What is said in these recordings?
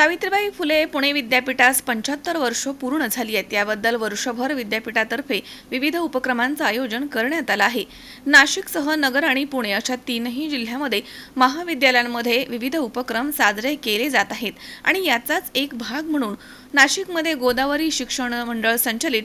सावित्रीबाई फुले पुणे विद्यापीठास पंच्याहत्तर वर्ष पूर्ण झाली आहेत. याबद्दल वर्षभर विद्यापीठातर्फे विविध उपक्रमांचं आयोजन करण्यात आलं आहे. नाशिकसह नगर आणि पुणे अशा तीनही जिल्ह्यामध्ये महाविद्यालयांमध्ये विविध उपक्रम साजरे केले जात आहेत. आणि याचाच एक भाग म्हणून नाशिकमध्ये गोदावरी शिक्षण मंडळ संचलित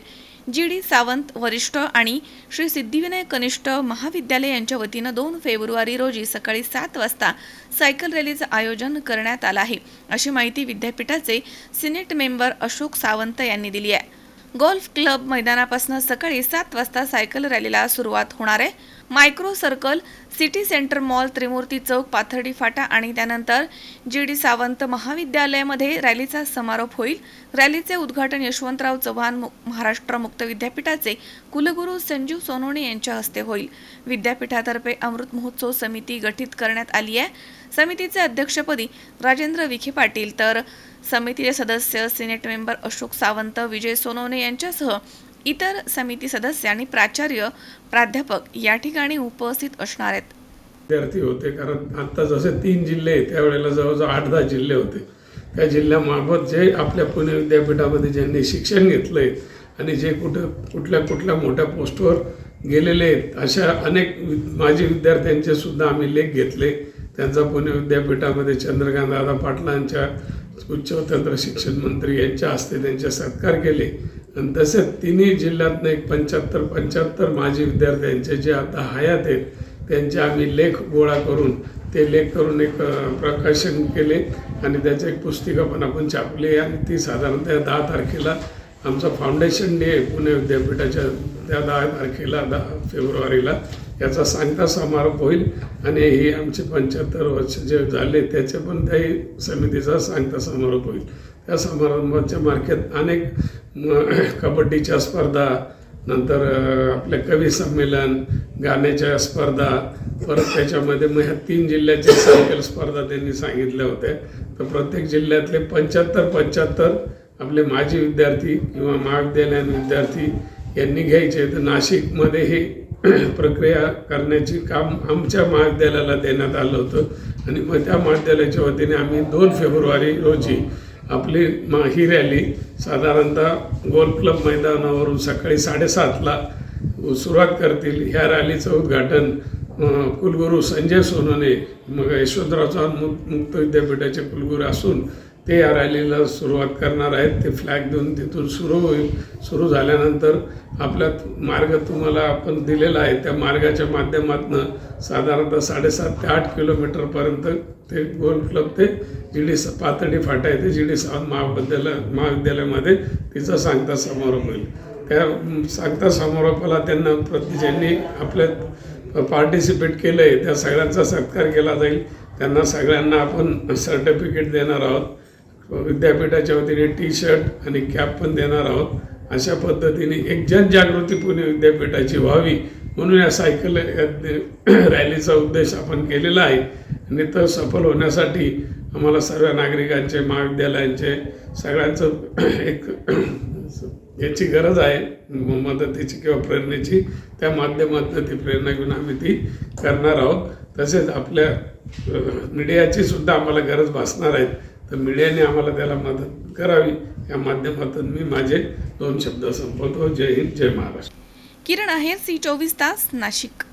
जी डी सावंत वरिष्ठ आणि श्री सिद्धिविनायक कनिष्ठ महाविद्यालय यांच्या वतीनं दोन फेब्रुवारी रोजी सकाळी सात वाजता सायकल रॅलीचं आयोजन करण्यात आलं आहे. अशी माहिती विद्यापीठाचे सिनेट मेंबर अशोक सावंत यांनी दिली आहे. गोल्फ क्लब मैदानापासून सकाळी सात वाजता सायकल रॅलीला सुरुवात होणार आहे. Micro circle city centre mall Trimurti Chowk Pathardi Phata आणि त्यानंतर जी डी सावंत महाविद्यालयामध्ये रॅलीचा समारोप होईल. रॅलीचे उद्घाटन यशवंतराव चव्हाण मु- महाराष्ट्र मुक्त विद्यापीठाचे कुलगुरू संजीव सोनोणे यांच्या हस्ते होईल. विद्यापीठातर्फे अमृत महोत्सव समिती गठीत करण्यात आली आहे. समितीचे अध्यक्षपदी राजेंद्र विखे पाटील. तर समितीचे सदस्य सिनेट मेंबर अशोक सावंत विजय सोनवणे यांच्यासह इतर समिती सदस्य आणि प्राचार्य प्राध्यापक या ठिकाणी उपस्थित असणार आहेत. विद्यार्थी होते कारण आत्ता जसे तीन जिल्हे आहेत त्यावेळेला जवळजवळ आठ दहा जिल्हे होते. त्या जिल्ह्यामार्फत जे आपल्या पुणे विद्यापीठामध्ये ज्यांनी शिक्षण घेतलं आहे आणि जे कुठं कुठल्या कुठल्या मोठ्या पोस्टवर गेलेले आहेत अशा अनेक वि- माजी विद्यार्थ्यांचे सुद्धा आम्ही लेख घेतले. त्यांचा पुणे विद्यापीठामध्ये चंद्रकांत दादा पाटलांच्या उच्च व तंत्र शिक्षण मंत्री यांच्या हस्ते त्यांचे सत्कार केले. आणि तसेच तिन्ही जिल्ह्यातनं एक पंच्याहत्तर पंच्याहत्तर माजी विद्यार्थ्यांचे जे आता हयात आहेत त्यांचे आम्ही लेख गोळा करून ते लेख करून एक प्रकाशन केले. आणि त्याचं एक पुस्तिका पण आपण छापली. आणि ती साधारणतः दहा तारखेला आमचा फाउंडेशन डे पुणे विद्यापीठाच्या त्या दहा तारखेला दहा फेब्रुवारीला याचा सांगता समारोप होईल आणि ही आमचे पंच्याहत्तर वर्ष जे झाले त्याचे पण त्याही समितीचा सांगता समारोप होईल. त्या समारंभाच्या मार्केट अनेक कबड्डीच्या स्पर्धा नंतर अ, आपले कवी संमेलन गाण्याच्या स्पर्धा परत त्याच्यामध्ये मग ह्या तीन जिल्ह्याच्या सायकल स्पर्धा त्यांनी सांगितल्या होत्या. तर प्रत्येक जिल्ह्यातले पंच्याहत्तर पंच्याहत्तर आपले माजी विद्यार्थी किंवा महाविद्यालयीन विद्यार्थी यांनी घ्यायचे तर नाशिकमध्ये हे प्रक्रिया करण्याची काम आमच्या महाविद्यालयाला देण्यात आलं होतं. आणि मग त्या महाविद्यालयाच्या वतीने आम्ही दोन फेब्रुवारी रोजी आपली मा ही रॅली साधारणतः गोल्फ क्लब मैदानावरून सकाळी साडेसातला सुरुवात करतील. ह्या रॅलीचं उद्घाटन कुलगुरू संजय सोनने मग यशवंतराव चव्हाण मुक्त मुक्त विद्यापीठाचे कुलगुरू असून ते या रॅलीला सुरुवात करणार आहेत. ते फ्लॅग देऊन तिथून सुरू होईल. सुरू झाल्यानंतर आपला मार्ग तुम्हाला आपण दिलेला आहे. त्या मार्गाच्या माध्यमातून साधारणतः साडेसात ते आठ किलोमीटरपर्यंत ते गोल्फ क्लब ते जी डी पातळी फाटा येते जी डी सावंत महाविद्यालय महाविद्यालयामध्ये तिचा सांगता समारोप होईल. त्या सांगता समारोपाला त्यांना प्रति ज्यांनी आपल्या पार्टिसिपेट केलं आहे त्या सगळ्यांचा सत्कार केला जाईल. त्यांना सगळ्यांना आपण सर्टिफिकेट देणार आहोत. विद्यापीठाच्या वतीने टी शर्ट आणि कॅप पण देणार आहोत. अशा पद्धतीने एक जनजागृती पुणे विद्यापीठाची व्हावी म्हणून या सायकल रॅलीचा उद्देश आपण केलेला आहे. आणि तो सफल होण्यासाठी आम्हाला सर्व नागरिकांचे महाविद्यालयांचे सगळ्यांचं एक याची गरज आहे मदतीची किंवा प्रेरणेची. त्या माध्यमातून ती प्रेरणा घेऊन आम्ही ती करणार आहोत. तसेच आपल्या मीडियाची सुद्धा आम्हाला गरज भासणार आहे तर मीडियाने आम्हाला त्याला मदत करावी. या माध्यमातून मी माझे दोन शब्द संपवतो. जय हिंद जय महाराष्ट्र. किरण आहे सी चोवीस तास नाशिक.